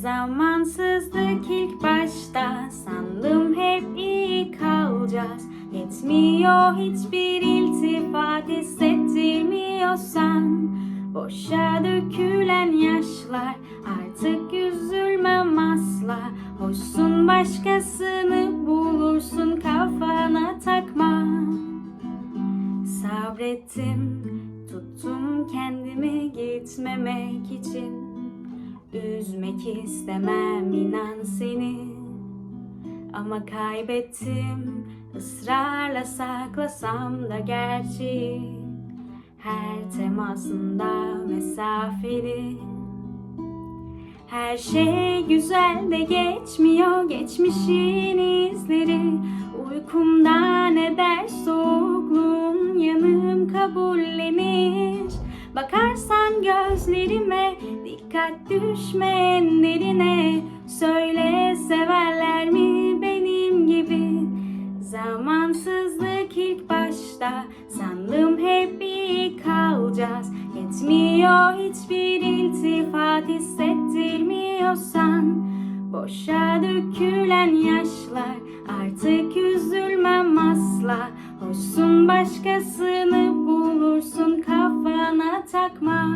Zamansızlık ilk başta. Sandım hep iyi kalacağız. Yetmiyor hiçbir iltifat. Hissettirmiyorsan Boşa dökülen yaşlar. Artık üzülmem asla. Hoşsun başkasını bulursun kafana takma. Sabrettim. Tuttum kendimi gitmemek için Üzmek istemem inan seni. Ama kaybettim ısrarla saklasam da gerçeği Her temasında mesafeli. Her şey güzel de geçmiyor geçmişin izleri. Uykumda ne der soğukluğun yanım kabullenir. Bakarsan gözlerime dikkat düşmeyen derine Söyle severler mi benim gibi? Zamansızlık ilk başta sandım hep iyi kalacağız. Yetmiyor hiçbir iltifat hissettirmiyorsan Boşa dökülen yaşlar. Artık üzülmem asla Hoşsun başkasını bulursun kafana takma